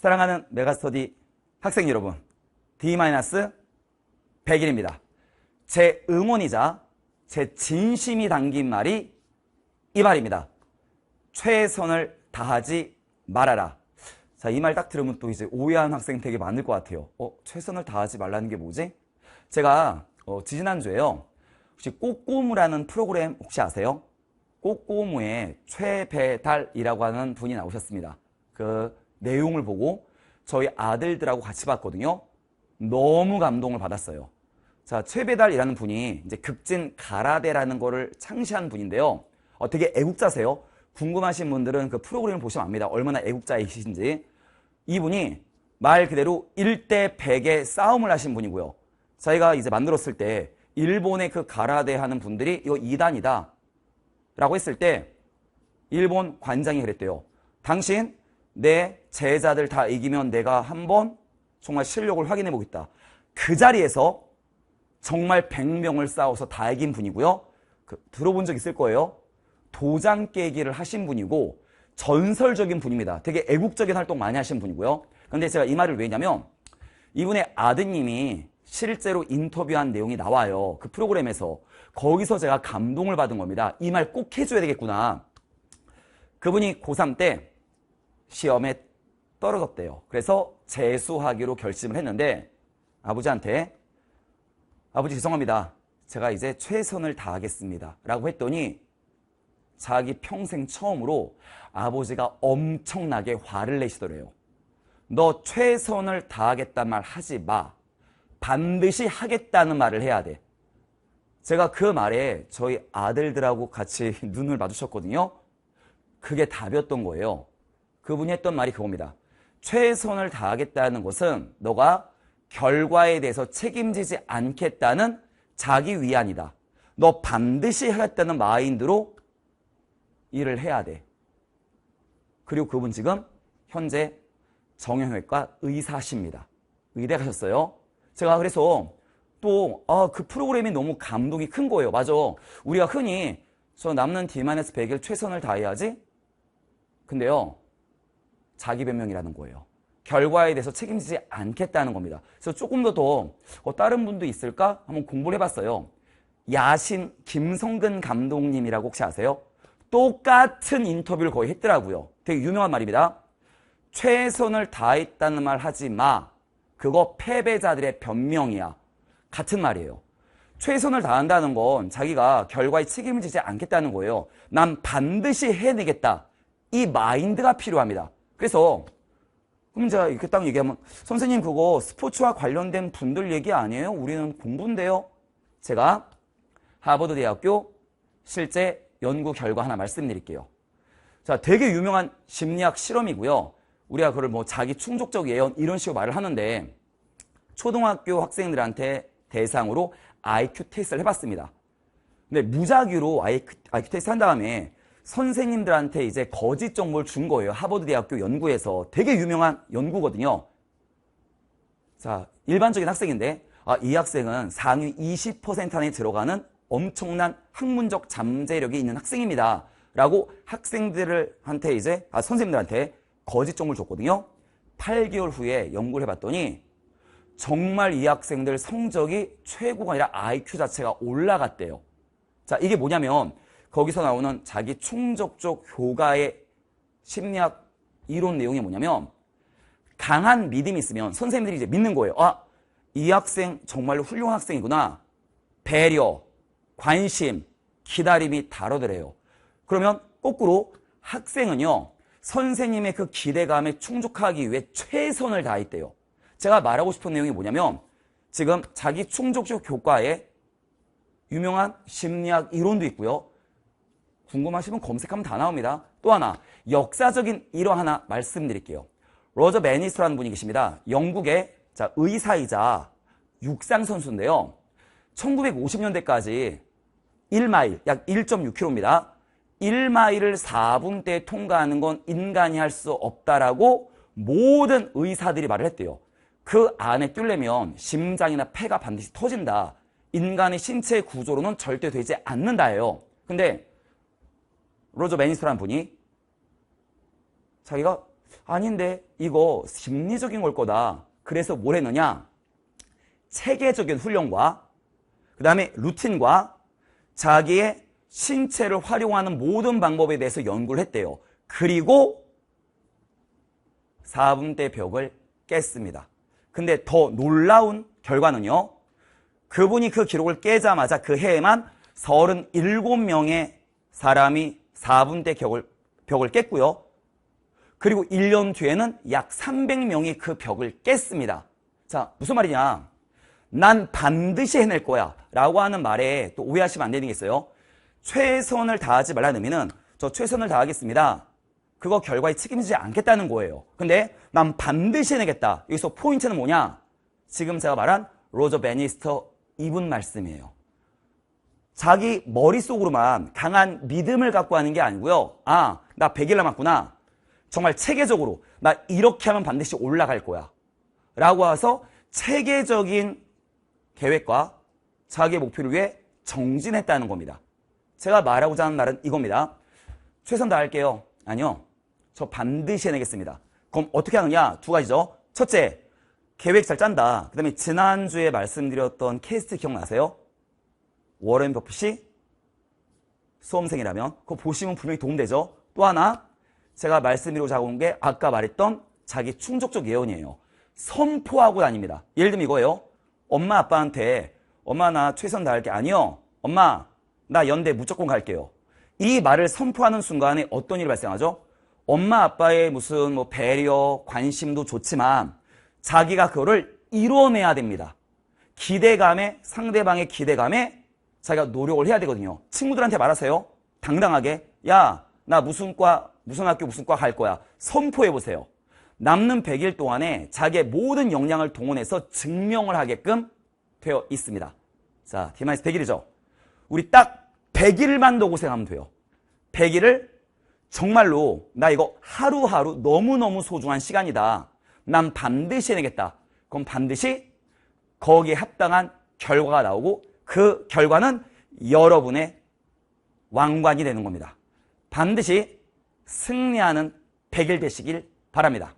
사랑하는 메가스터디 학생 여러분, D-100일입니다. 제 응원이자 제 진심이 담긴 말이 이 말입니다. 최선을 다하지 말아라. 자, 이 말 딱 들으면 또 이제 오해하는 학생 되게 많을 것 같아요. 어, 최선을 다하지 말라는 게 뭐지? 제가 어, 지지난주에요. 혹시 꼬꼬무라는 프로그램 혹시 아세요? 꼬꼬무의 최배달이라고 하는 분이 나오셨습니다. 그 내용을 보고 저희 아들들하고 같이 봤거든요. 너무 감동을 받았어요. 자, 최배달이라는 분이 이제 극진 가라데라는 거를 창시한 분인데요. 어, 되게 애국자세요. 궁금하신 분들은 그 프로그램을 보시면 압니다. 얼마나 애국자이신지. 이분이 말 그대로 1대 100의 싸움을 하신 분이고요. 저희가 이제 만들었을 때 일본의 그 가라데 하는 분들이 이거 2단이다. 라고 했을 때 일본 관장이 그랬대요. 당신 내 제자들 다 이기면 내가 한번 정말 실력을 확인해 보겠다. 그 자리에서 정말 100명을 싸워서 다 이긴 분이고요. 그, 들어본 적 있을 거예요. 도장 깨기를 하신 분이고 전설적인 분입니다. 되게 애국적인 활동 많이 하신 분이고요. 근데 제가 이 말을 왜냐면 이분의 아드님이 실제로 인터뷰한 내용이 나와요. 그 프로그램에서. 거기서 제가 감동을 받은 겁니다. 이 말 꼭 해줘야 되겠구나. 그분이 고3 때 시험에 떨어졌대요. 그래서 재수하기로 결심을 했는데 아버지한테 아버지 죄송합니다. 제가 이제 최선을 다하겠습니다. 라고 했더니 자기 평생 처음으로 아버지가 엄청나게 화를 내시더래요. 너 최선을 다하겠단 말 하지 마. 반드시 하겠다는 말을 해야 돼. 제가 그 말에 저희 아들들하고 같이 눈을 마주쳤거든요. 그게 답이었던 거예요. 그분이 했던 말이 그겁니다. 최선을 다하겠다는 것은 너가 결과에 대해서 책임지지 않겠다는 자기 위안이다. 너 반드시 하겠다는 마인드로 일을 해야 돼. 그리고 그분 지금 현재 정형외과 의사십니다. 의대 가셨어요. 제가 그래서 또, 아, 그 프로그램이 너무 감동이 큰 거예요. 맞아. 우리가 흔히 저 남는 D-100일 최선을 다해야지. 근데요, 자기 변명이라는 거예요. 결과에 대해서 책임지지 않겠다는 겁니다. 그래서 조금 더 더, 어, 다른 분도 있을까? 한번 공부를 해봤어요. 야신 김성근 감독님이라고 혹시 아세요? 똑같은 인터뷰를 거의 했더라고요. 되게 유명한 말입니다. 최선을 다했다는 말 하지 마. 그거 패배자들의 변명이야. 같은 말이에요. 최선을 다한다는 건 자기가 결과에 책임을 지지 않겠다는 거예요. 난 반드시 해내겠다. 이 마인드가 필요합니다. 그래서 그럼 제가 이렇게 딱 얘기하면 선생님 그거 스포츠와 관련된 분들 얘기 아니에요? 우리는 공부인데요. 제가 하버드 대학교 실제 연구 결과 하나 말씀드릴게요. 자, 되게 유명한 심리학 실험이고요. 우리가 그걸 뭐 자기 충족적 예언 이런 식으로 말을 하는데 초등학교 학생들한테 대상으로 IQ 테스트를 해봤습니다. 근데 무작위로 IQ, IQ 테스트 한 다음에 선생님들한테 이제 거짓 정보를 준 거예요. 하버드 대학교 연구에서 되게 유명한 연구거든요. 자, 일반적인 학생인데 아, 이 학생은 상위 20% 안에 들어가는 엄청난 학문적 잠재력이 있는 학생입니다. 라고 학생들한테 이제 아, 선생님들한테 거짓 정보를 줬거든요. 8개월 후에 연구를 해봤더니 정말 이 학생들 성적이 최고가 아니라 IQ 자체가 올라갔대요. 자, 이게 뭐냐면 거기서 나오는 자기 충족적 효과의 심리학 이론 내용이 뭐냐면 강한 믿음이 있으면 선생님들이 이제 믿는 거예요. 아, 이 학생 정말로 훌륭한 학생이구나. 배려, 관심, 기다림이 다르더래요. 그러면 거꾸로 학생은요. 선생님의 그 기대감에 충족하기 위해 최선을 다했대요. 제가 말하고 싶은 내용이 뭐냐면 지금 자기 충족적 효과에 유명한 심리학 이론도 있고요. 궁금하시면 검색하면 다 나옵니다. 또 하나 역사적인 일화 하나 말씀드릴게요. 로저 매니스라는 분이 계십니다. 영국의 자, 의사이자 육상 선수인데요. 1950년대까지 1마일 약 1.6km입니다. 1마일을 4분대에 통과하는 건 인간이 할 수 없다라고 모든 의사들이 말을 했대요. 그 안에 뚫려면 심장이나 폐가 반드시 터진다. 인간의 신체 구조로는 절대 되지 않는다예요. 근데 로저 매니스라는 분이 자기가 아닌데 이거 심리적인 걸 거다. 그래서 뭘 했느냐? 체계적인 훈련과 그 다음에 루틴과 자기의 신체를 활용하는 모든 방법에 대해서 연구를 했대요. 그리고 4분대 벽을 깼습니다. 근데 더 놀라운 결과는요. 그분이 그 기록을 깨자마자 그 해에만 37명의 사람이 4분대 벽을, 벽을 깼고요. 그리고 1년 뒤에는 약 300명이 그 벽을 깼습니다. 자, 무슨 말이냐? 난 반드시 해낼 거야. 라고 하는 말에 또 오해하시면 안 있어요. 최선을 다하지 말라는 의미는 저 최선을 다하겠습니다. 그거 결과에 책임지지 않겠다는 거예요. 근데 난 반드시 해내겠다. 여기서 포인트는 뭐냐? 지금 제가 말한 로저 베니스터 이분 말씀이에요. 자기 머릿속으로만 강한 믿음을 갖고 하는 게 아니고요. 아, 나 100일 남았구나. 정말 체계적으로 나 이렇게 하면 반드시 올라갈 거야. 라고 해서 체계적인 계획과 자기의 목표를 위해 정진했다는 겁니다. 제가 말하고자 하는 말은 이겁니다. 최선 다할게요. 아니요. 저 반드시 해내겠습니다. 그럼 어떻게 하느냐? 두 가지죠. 첫째, 계획 잘 짠다. 그 다음에 지난주에 말씀드렸던 케이스 기억나세요? 워렌 버핏이 수험생이라면 그거 보시면 분명히 도움되죠. 또 하나 제가 말씀드리고자 온게 아까 말했던 자기 충족적 예언이에요. 선포하고 다닙니다. 예를 들면 이거예요. 엄마 아빠한테 엄마 나 최선 다할게 아니요. 엄마 나 연대 무조건 갈게요. 이 말을 선포하는 순간에 어떤 일이 발생하죠? 엄마 아빠의 무슨 뭐 배려, 관심도 좋지만 자기가 그거를 이뤄내야 됩니다. 기대감에 상대방의 기대감에 자기가 노력을 해야 되거든요. 친구들한테 말하세요. 당당하게 야 나 무슨 과 무슨 학교 무슨 과 갈 거야. 선포해 보세요. 남는 100일 동안에 자기의 모든 역량을 동원해서 증명을 하게끔 되어 있습니다. 자, D-100일이죠. 마이너스 우리 딱 100일만 더 고생하면 돼요. 100일을 정말로 나 이거 하루하루 너무너무 소중한 시간이다. 난 반드시 해내겠다. 그럼 반드시 거기에 합당한 결과가 나오고 그 결과는 여러분의 왕관이 되는 겁니다. 반드시 승리하는 100일 되시길 바랍니다.